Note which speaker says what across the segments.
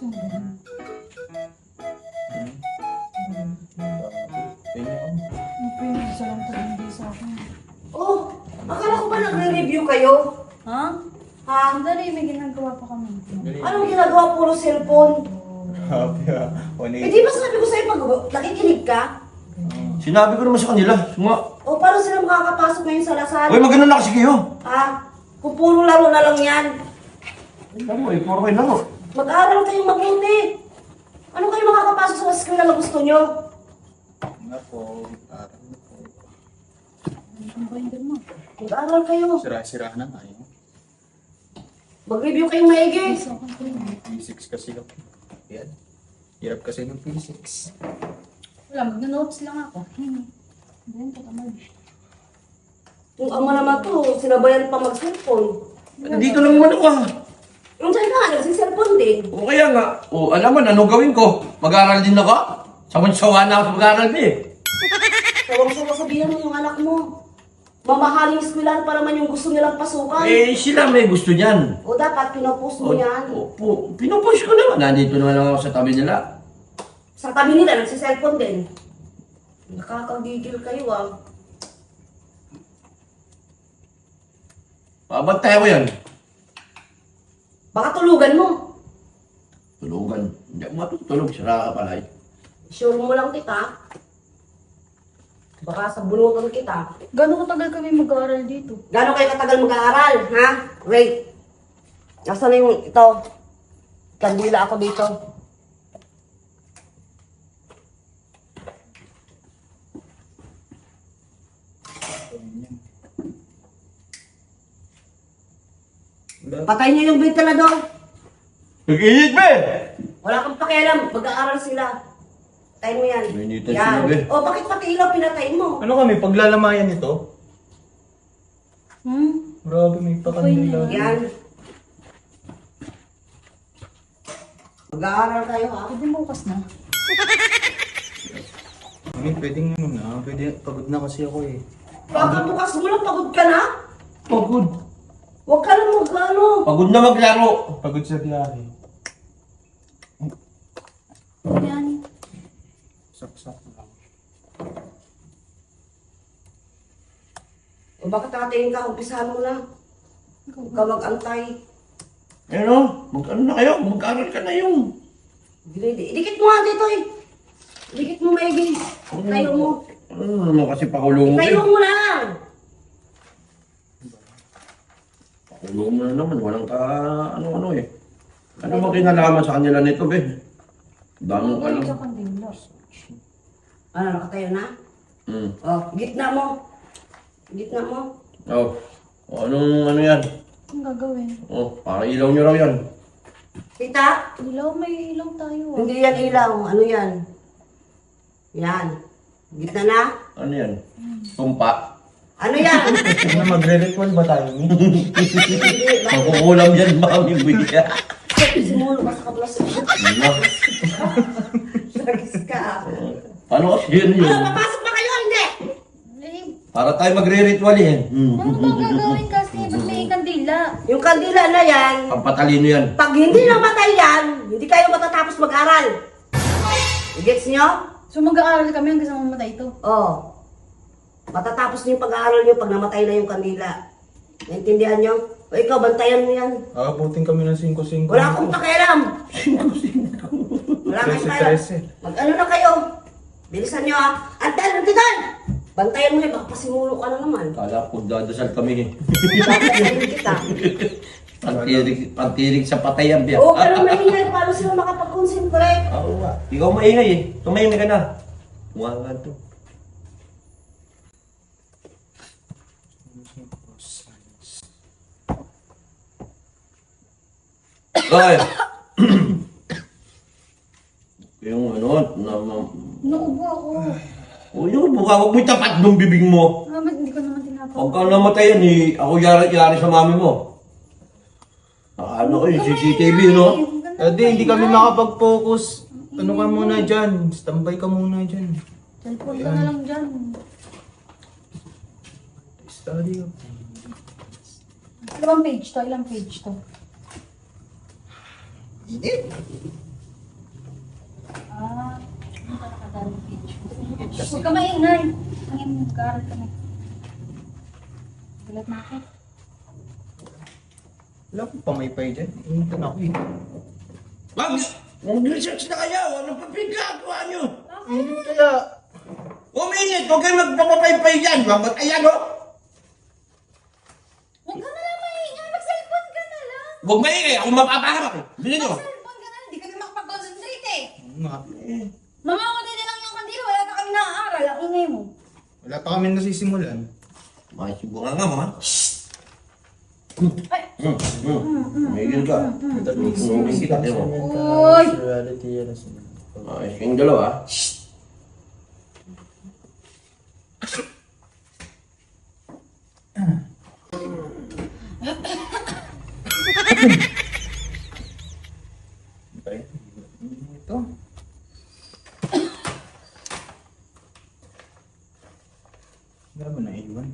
Speaker 1: Tingnan mo.
Speaker 2: Ang pinasa lang to, hindi sa akin.
Speaker 3: Oh, akala ko ba nagre-review kayo?
Speaker 2: Ha?
Speaker 3: Ha?
Speaker 2: Ang dali, may ginagawa pa kami.
Speaker 3: Anong ginagawa puro cellphone?
Speaker 1: Happy ah.
Speaker 3: Eh
Speaker 1: 180.
Speaker 3: di ba sabi ko sa'yo pag nakikinig ka?
Speaker 4: Sinabi ko naman sa kanila. Nga.
Speaker 3: O paano sila makakapasok ngayon sa Lasal?
Speaker 4: Uy, magano na kasi kayo.
Speaker 3: Ha? Kung puro laro na lang yan.
Speaker 4: Ano eh, puro kayo laro.
Speaker 3: Mag-aaral kayong mabuti. Ano kayo makakapasok sa eskwela na gusto nyo?
Speaker 1: Nga po. Parang na po.
Speaker 2: Ang binder mo.
Speaker 3: Mag-aaral kayo.
Speaker 1: Sira-sira na nga yun.
Speaker 3: Mag-review kayong maigi.
Speaker 1: Physics kasi ako. Yan. Hirap kasi ng physics.
Speaker 2: Wala, magna-notes lang ako. Hmm. Then, katamad.
Speaker 3: Yung ama naman to, sinabayan pa mag-cellphone.
Speaker 4: Nandito lang naman ako ah.
Speaker 3: Yung dyan nga, nagsi-cellphone din.
Speaker 4: O kaya nga. O alam mo, anong gawin ko? Mag-aaral din ako? Sawan-sawa na ako sa mag-aaral eh.
Speaker 3: Tawag sa sabihan mo yung anak mo. Mamahaling eskwelahan pa naman yung gusto nilang pasukan.
Speaker 4: Eh, sila may gusto niyan.
Speaker 3: O dapat pinopost mo
Speaker 4: O,
Speaker 3: yan.
Speaker 4: Opo, pinupush ko naman. Nandito naman lang ako sa tabi nila.
Speaker 3: Sa tabi nila, nagsi-cellphone din. Nakakagigil kayo ah.
Speaker 4: Babantay ko yan.
Speaker 3: Baka tulugan mo.
Speaker 4: Tulugan. Hindi ako matutulog. Sira ka pala eh.
Speaker 3: Sure mo lang kita. Baka sa bunutan kita.
Speaker 2: Gano'ng katagal kami mag-aaral dito?
Speaker 3: Gano'n kayo katagal mag-aaral, ha? Wait. Nasaan na yung ito? Kandila ako dito. Patay niyo yung ventilador.
Speaker 4: Nag-iinit ba eh?
Speaker 3: Wala kang pakialam. Mag-aaral sila. Patay mo yan.
Speaker 4: Mainitan
Speaker 3: yan.
Speaker 4: sila, be.
Speaker 3: O, bakit pati ilaw pinatay mo?
Speaker 1: Ano kami, paglalamayan ito?
Speaker 2: Hmm?
Speaker 1: Grabe, may pakandila.
Speaker 3: Yan. Mag-aaral kayo, ha?
Speaker 2: Pwede bukas na.
Speaker 1: Mami, pwedeng ano na. Pwede, pagod na kasi ako eh.
Speaker 3: Baka bukas mo lang, pagod ka na?
Speaker 4: Pagod.
Speaker 3: Huwag ka lang mag-ano.
Speaker 4: Pagod na maglaro.
Speaker 1: Pagod sa biyahe.
Speaker 2: Yan.
Speaker 1: Saksak lang.
Speaker 3: O bakit nakatingin ka? Umpisahan mo na. Huwag ka mag-antay.
Speaker 4: Eh no, mag-ano na kayo? Mag-aaral ka na yung.
Speaker 3: Dili- Idikit mo nga dito eh. Idikit mo maigi. Tayo mo.
Speaker 4: Ano naman kasi pakulong mo
Speaker 3: Tayo
Speaker 4: eh.
Speaker 3: mo lang.
Speaker 4: Pakulong mo na naman. Walang ka, ano-ano eh. Ano mo kinalaman sa kanila nito, be? Alam.
Speaker 2: ka kandila.
Speaker 3: Ano, nakatayo na?
Speaker 4: Hmm.
Speaker 3: O, gitna mo. Gitna mo.
Speaker 4: Oh. O, anong ano yan?
Speaker 2: Ang gagawin?
Speaker 4: Oh, para ilaw nyo raw yan.
Speaker 3: Kita?
Speaker 2: Ilaw, may ilaw tayo ah.
Speaker 3: Hindi yan ilaw. Ano yan? Yan. Gitna na?
Speaker 4: Ano yan? Tumpa.
Speaker 3: Ano yan?
Speaker 1: Ano, magre-ritual ba tayo?
Speaker 4: Makukulam yan, mami. Buya.
Speaker 3: Simulo ka sa kablas. Sagis ka.
Speaker 4: Paano kasi yun yun?
Speaker 3: Ano, papasok ba kayo? Hindi.
Speaker 4: Para tayo magre-ritual eh. Hmm.
Speaker 2: ano ba gagawin kasi? Ba't may kandila?
Speaker 3: Yung kandila na yan,
Speaker 4: Pampatalino yan.
Speaker 3: pag hindi namatay yan, hindi kayo matatapos mag-aral. Gets nyo?
Speaker 2: So mag-aaral kami hanggang sa mamatay ito.
Speaker 3: Oo. Matatapos niyo yung pag-aaral niyo pag namatay na yung kandila. Naintindihan niyo? O ikaw, bantayan mo yan.
Speaker 1: Aabutin kami ng 5-5.
Speaker 3: Wala akong pakialam. Wala akong pakialam.
Speaker 1: 13-13.
Speaker 3: Mag-ano na kayo? Bilisan niyo ah. Antal, antitan! Bantayan mo yan, baka pasimulo ka na naman.
Speaker 4: Kala ko dadasal kami eh.
Speaker 3: Bantayan kita.
Speaker 4: Pantirig, pantirig sa patayan biya.
Speaker 3: Oo, pero maingay. Paano sila makapag-concentrate?
Speaker 4: Oo nga. Ikaw maingay eh. Tumahimik ka na. Mukha nga to. Ay! yung ano, na, na,
Speaker 2: Naubo ako.
Speaker 4: o yung buka, huwag mo itapat ng bibig mo.
Speaker 2: Ah, ba't hindi ko naman tinatawag?
Speaker 4: Huwag kang namatayan eh, ako yari-yari sa mami mo. Ano ko yung CCTV, no?
Speaker 1: Eh, di, hindi kami makapag-focus. Ano ka muna dyan? Standby ka muna dyan.
Speaker 2: Cellphone ka na lang dyan.
Speaker 1: Study ka.
Speaker 2: Ilang page to? Ilang page to? Init. Ah, hindi ka nakadami pictures. Huwag ka maingay. Ngayon, nag-aaral ka na. Gulat na ako.
Speaker 1: Wala akong pamaypay dyan. Init na ako eh.
Speaker 4: Ma'am! Mag-research na kayo! Ano pa pinagagawa nyo?
Speaker 1: Bakit? Kaya...
Speaker 4: Uminit! Huwag kayo magpapapaypay dyan! Mamatay ano? Oh.
Speaker 2: Huwag maingay,
Speaker 4: ako mapapahamak. eh. Bilhin nyo.
Speaker 2: Mag-cellphone ka na. Hindi kami makapag-concentrate eh.
Speaker 1: Oo nga.
Speaker 2: Mamamatay na lang yung kandila. Wala na kami naaaral. Ang ingay mo.
Speaker 1: Wala pa kami nasisimulan.
Speaker 4: Makisibunga nga mo, ha?
Speaker 2: Ay!
Speaker 4: Hmm, hmm. Mayigil ka. Tumingin kita, di mo.
Speaker 2: Uy!
Speaker 1: Reality yan.
Speaker 4: Ayos yung dalawa.
Speaker 1: Okay. Ito. Wala ba na iwan?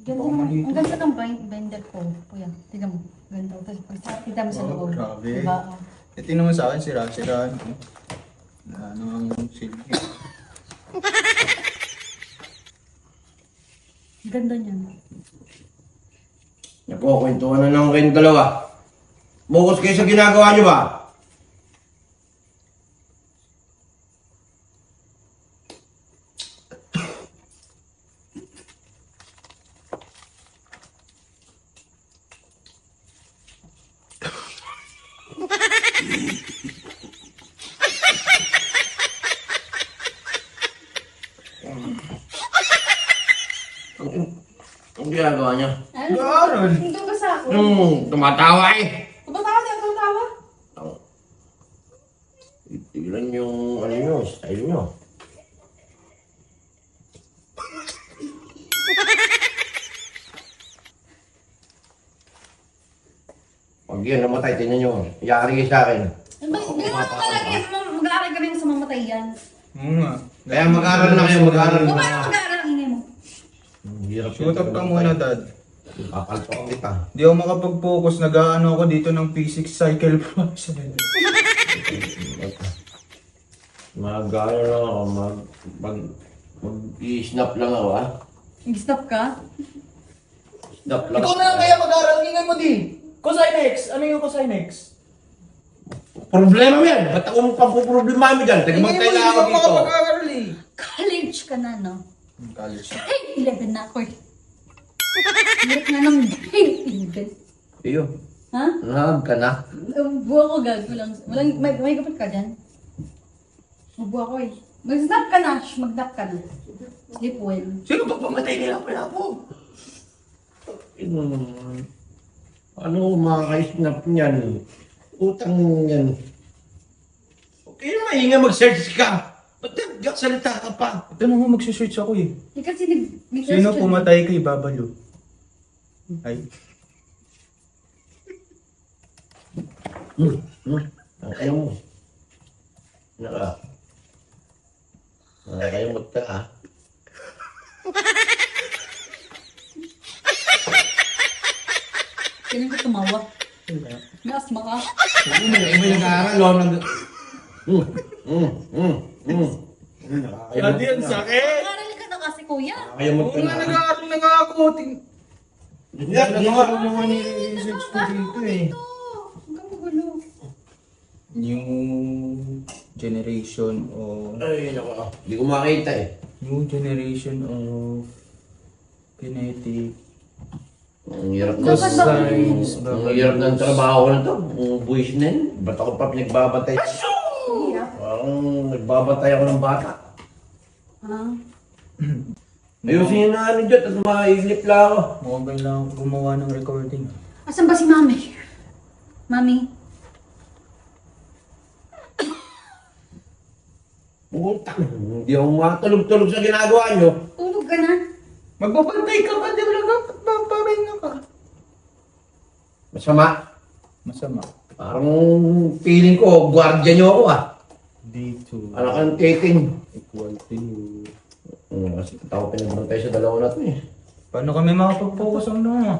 Speaker 2: Ganda ang ganda ng bind, binder ko. Kuya, tignan mo. Ganda. Tapos pag sa tignan mo sa
Speaker 1: Oh,
Speaker 2: loob.
Speaker 1: grabe.
Speaker 2: Diba? Oh.
Speaker 1: Ito naman sa akin, sira-sira. ano. Wala nang
Speaker 2: Ganda niya.
Speaker 4: Nagkukwentuhan na lang kayong dalawa. Focus kayo sa ginagawa nyo ba? Ang- Ang ginagawa niya?
Speaker 2: Ano?
Speaker 1: Gaaral.
Speaker 2: Hindi ba sa ako?
Speaker 4: Hmm, tumatawa eh.
Speaker 2: Ba't ako di ako tawa?
Speaker 4: Ang... Itigilan yung ano nyo, style nyo. Pag yun, namatay, tingnan nyo. Yari sa akin.
Speaker 2: Ano ako talaga. Mag-aaral kami sa mamatay yan.
Speaker 1: Oo nga.
Speaker 4: Kaya mag-aral na kayo, mag-aral
Speaker 2: O
Speaker 4: na.
Speaker 2: paano mag-aaral mo?
Speaker 4: Hirap
Speaker 1: Shoot up ka muna, dad.
Speaker 4: Papalto kita.
Speaker 1: Di ako makapag-focus. Nag-ano ako dito ng physics cycle process.
Speaker 4: Mag-ano lang ako, mag... mag... mag-i-snap lang ako, ha?
Speaker 2: Nag-stop ka?
Speaker 4: Snap lang.
Speaker 1: Ikaw na lang kaya mag-aral. Ingay mo din. Cosine X. Ano yung cosine X?
Speaker 4: Problema mo yan. Ba't ako magpapoproblema mo dyan?
Speaker 1: Ingay mo
Speaker 4: Tagamantay
Speaker 1: din.
Speaker 4: lang ako
Speaker 1: Ikaw
Speaker 4: dito.
Speaker 1: makapag-aral eh.
Speaker 2: College ka na, no?
Speaker 1: College na.
Speaker 2: Ay, 11 na ako eh. Hirap na ng brain.
Speaker 4: Iyo,
Speaker 2: Ha?
Speaker 4: nahag ka na.
Speaker 2: Buha ko gago lang. Walang, may, may kapit ka dyan? Buha ko eh. Mag-snap ka na. Shh, Mag-nap ka na. Sleep well.
Speaker 4: Sino ba pamatay nila pala po? Naman. Ano makaka-snap niyan? Utang yan. Okay na mahinga mag-search ka. Ba't nagsalita ka pa?
Speaker 1: Ito na nga magsusearch ako eh.
Speaker 2: Eh, kasi nag...
Speaker 1: Sino pumatay kay Babalo? Ay.
Speaker 4: Hmm. Hmm. Ang kayo mo. Naka. Nakakayamot ka ha.
Speaker 2: Ganun ko tumawa. May asma ka.
Speaker 4: May nag-aaral o nag... Hmm. Hmm. Hmm. Hmm.
Speaker 1: Dad, yan sakit!
Speaker 2: Nag-aaral ka na kasi, kuya.
Speaker 4: Nakakayamot
Speaker 1: Oo
Speaker 4: ka
Speaker 1: nga,
Speaker 4: na.
Speaker 1: nag-aaral na nga ako. Ting- ni-research ko dito eh.
Speaker 2: Ito. Ang gulo.
Speaker 1: New generation of...
Speaker 4: Ay, nako. Hindi ko makita eh.
Speaker 1: New generation of kinetic
Speaker 4: Ang hirap na.
Speaker 2: Dapat ba-
Speaker 1: science.
Speaker 4: Ang hirap ng trabaho na to. Ang buwis na yun. Ba't ako pa pinagbabatay? Nagbabatay ako ng bata.
Speaker 2: Ha?
Speaker 4: Ayusin yun na ano dyan, tapos maiglip lang ako.
Speaker 1: Mukhang kailangan ko gumawa ng recording.
Speaker 2: Asan ba si mami? Mami?
Speaker 4: Puta, hindi ako matulog-tulog sa ginagawa nyo.
Speaker 2: Tulog ka na?
Speaker 1: Magbabantay ka ba? Di ba nagpaparinga ka?
Speaker 4: Masama.
Speaker 1: Masama.
Speaker 4: Parang feeling ko, gwardiya nyo ako ah. D2 Alakan 18.
Speaker 1: equal to U.
Speaker 4: Hmm, kasi tao pinagbantay sa dalawa na to eh.
Speaker 1: Paano kami makapag-focus ang mga?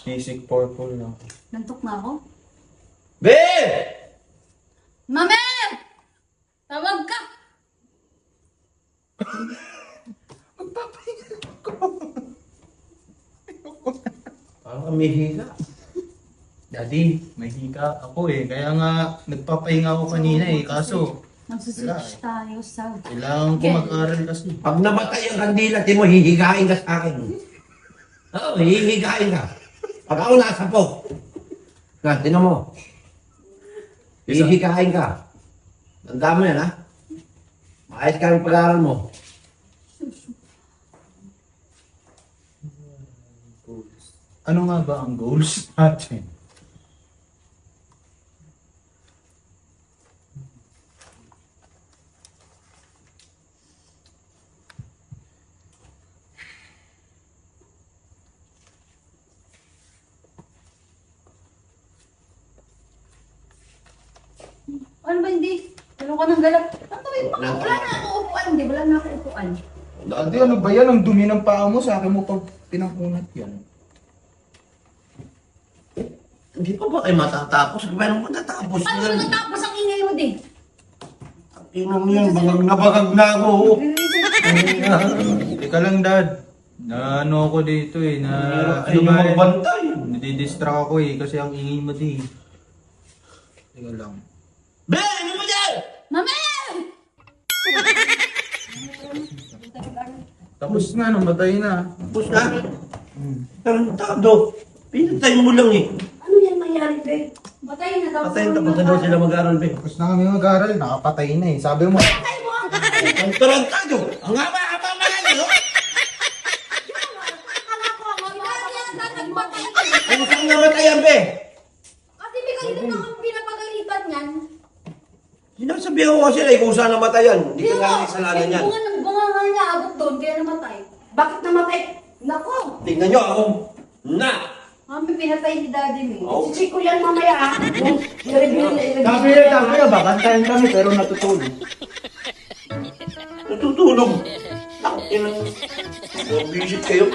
Speaker 1: Basic purple na.
Speaker 2: Nantok na ako.
Speaker 4: Be!
Speaker 2: Mame! Tawag ka! Magpapahinga ako.
Speaker 4: Parang kami hila.
Speaker 1: Daddy, may hika ako eh. Kaya nga, nagpapahinga ako kanina eh. Kaso,
Speaker 2: Magsuswitch tayo sa...
Speaker 1: kailangan ko mag-aral kasi.
Speaker 4: Pag namatay ang kandila, di mo hihigain ka sa akin. Oo, hihigain ka. Pag ako nasa po. Na, tinan mo.
Speaker 1: Isa.
Speaker 4: Hihigain ka. Tanda mo yan, ha? Maayos ka ng pag-aaral mo.
Speaker 1: Ano nga ba ang goals natin?
Speaker 2: Ano ba hindi? Ano ka ng galap? Ano ba yung mga- Wala na ako upuan, hindi. Wala na ako upuan.
Speaker 1: Daddy, ano ba yan? Ang dumi ng paa mo. Sa akin mo pag pinangkunat yan.
Speaker 4: Hindi pa ba kayo matatapos? Meron matatapos
Speaker 2: Ano
Speaker 4: yan.
Speaker 2: ba natapos ang ingay mo din?
Speaker 4: Tingnan mo yan, bangag na bangag na ako.
Speaker 1: Teka lang, Dad. Na ano ako dito eh. Na,
Speaker 4: Ay, yung
Speaker 1: ba eh?
Speaker 4: magbantay.
Speaker 1: Nadidistract ako eh. Kasi ang ingay mo di. Teka lang.
Speaker 4: Be, ano mo dyan?
Speaker 2: Mame!
Speaker 1: Tapos nga, namatay na.
Speaker 4: Tapos na. Tarantado. Pinatay mo lang eh.
Speaker 3: Ano yan nangyari, be?
Speaker 2: Batay na daw.
Speaker 4: Patayin tapos na daw sila mag-aaral, be.
Speaker 1: Tapos na kami mag-aral. Nakapatay na eh. Sabi mo,
Speaker 4: Ang tarantado. Ang haba-haba ano. Ano saan namatayan, be?
Speaker 2: Kasi may kanina na akong pinapagalitan yan.
Speaker 4: Sinasabi ko kasi na kung saan namatayan. Hindi ka nga kasalanan yan.
Speaker 2: Bunga ng bunga nga niya, abot doon, kaya namatay.
Speaker 3: Bakit namatay? Nako!
Speaker 4: Tingnan nyo ako. Na!
Speaker 2: Kami pinatay ni Daddy May.
Speaker 4: Oh.
Speaker 3: Si Chico yan mamaya, i-review.
Speaker 1: Sabi na, sabi na, bakantayin kami pero natutulog.
Speaker 4: Natutulog. Takin ng... Bisit kayo.